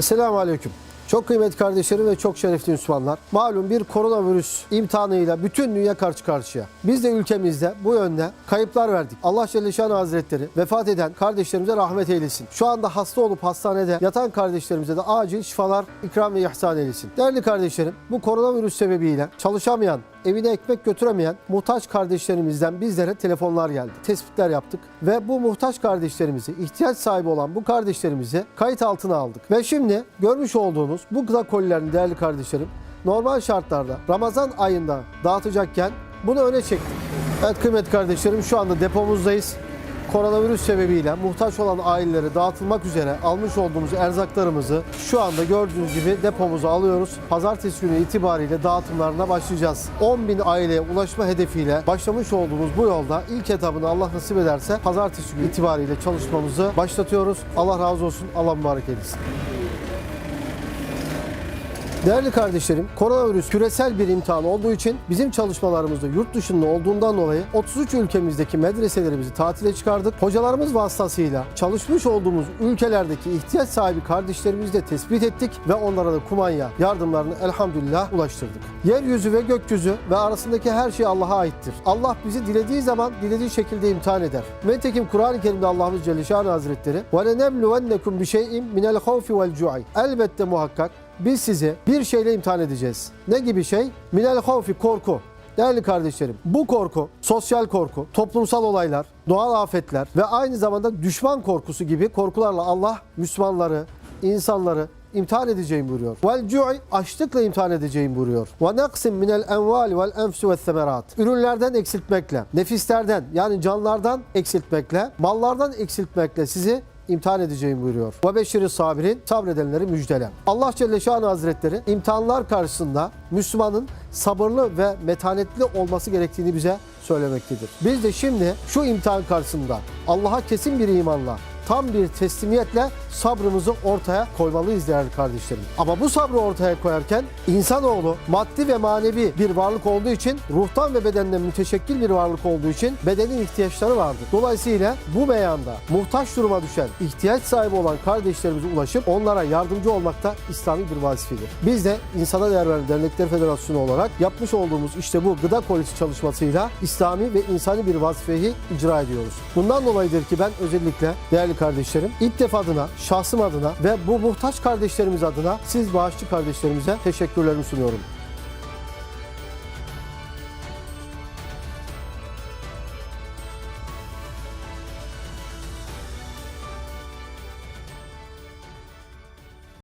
Selamun Aleyküm. Çok kıymetli kardeşlerim ve çok şerefli Müslümanlar. Malum bir koronavirüs imtihanıyla bütün dünya karşı karşıya. Biz de ülkemizde bu yönde kayıplar verdik. Allah Celle Şanı Hazretleri vefat eden kardeşlerimize rahmet eylesin. Şu anda hasta olup hastanede yatan kardeşlerimize de acil şifalar ikram ve ihsan eylesin. Değerli kardeşlerim bu koronavirüs sebebiyle çalışamayan, evine ekmek götüremeyen muhtaç kardeşlerimizden bizlere telefonlar geldi. Tespitler yaptık ve bu muhtaç kardeşlerimizi, ihtiyaç sahibi olan bu kardeşlerimizi kayıt altına aldık. Ve şimdi görmüş olduğunuz bu gıda kolilerini değerli kardeşlerim normal şartlarda Ramazan ayında dağıtacakken bunu öne çektik. Evet kıymetli kardeşlerim şu anda depomuzdayız. Koronavirüs sebebiyle muhtaç olan ailelere dağıtılmak üzere almış olduğumuz erzaklarımızı şu anda gördüğünüz gibi depomuza alıyoruz. Pazartesi günü itibariyle dağıtımlarına başlayacağız. 10 bin aileye ulaşma hedefiyle başlamış olduğumuz bu yolda ilk etabını Allah nasip ederse pazartesi günü itibariyle çalışmamızı başlatıyoruz. Allah razı olsun, Allah mübarek eylesin. Değerli kardeşlerim, koronavirüs küresel bir imtihan olduğu için bizim çalışmalarımızda yurt dışında olduğundan dolayı 33 ülkemizdeki medreselerimizi tatile çıkardık. Hocalarımız vasıtasıyla çalışmış olduğumuz ülkelerdeki ihtiyaç sahibi kardeşlerimizi de tespit ettik ve onlara da kumanya yardımlarını elhamdülillah ulaştırdık. Yeryüzü ve gökyüzü ve arasındaki her şey Allah'a aittir. Allah bizi dilediği zaman dilediği şekilde imtihan eder. Nitekim Kur'an-ı Kerim'de Allah'ımız Celle Şanı Hazretleri وَلَنَبْلُوَنَّكُمْ بِشَيْءٍ مِنَ الْخَوْفِ وَالْجُوعِ Elbette muhakkak biz sizi bir şeyle imtihan edeceğiz. Ne gibi şey? Minel havfi korku. Değerli kardeşlerim, bu korku, sosyal korku, toplumsal olaylar, doğal afetler ve aynı zamanda düşman korkusu gibi korkularla Allah Müslümanları, insanları imtihan edeceğim buyuruyor. Vel cu'i açlıkla imtihan edeceğim buyuruyor. Ve naqsim minel envali vel enfsi ve semerat. Ürünlerden eksiltmekle, nefislerden yani canlardan eksiltmekle, mallardan eksiltmekle sizi imtihan edeceğim buyuruyor. Ve beşiri sabirin sabredenleri müjdele. Allah Celle Şanı Hazretleri imtihanlar karşısında Müslümanın sabırlı ve metanetli olması gerektiğini bize söylemektedir. Biz de şimdi şu imtihan karşısında Allah'a kesin bir imanla tam bir teslimiyetle sabrımızı ortaya koymalıyız değerli kardeşlerim. Ama bu sabrı ortaya koyarken insanoğlu maddi ve manevi bir varlık olduğu için ruhtan ve bedenden müteşekkil bir varlık olduğu için bedenin ihtiyaçları vardır. Dolayısıyla bu meyanda muhtaç duruma düşen, ihtiyaç sahibi olan kardeşlerimize ulaşıp onlara yardımcı olmak da İslami bir vazifedir. Biz de İnsana Değer Veren Dernekler Federasyonu olarak yapmış olduğumuz işte bu gıda kolisi çalışmasıyla İslami ve insani bir vazifeyi icra ediyoruz. Bundan dolayıdır ki ben özellikle değerli kardeşlerim İptef adına, şahsım adına ve bu muhtaç kardeşlerimiz adına siz bağışçı kardeşlerimize teşekkürlerimi sunuyorum.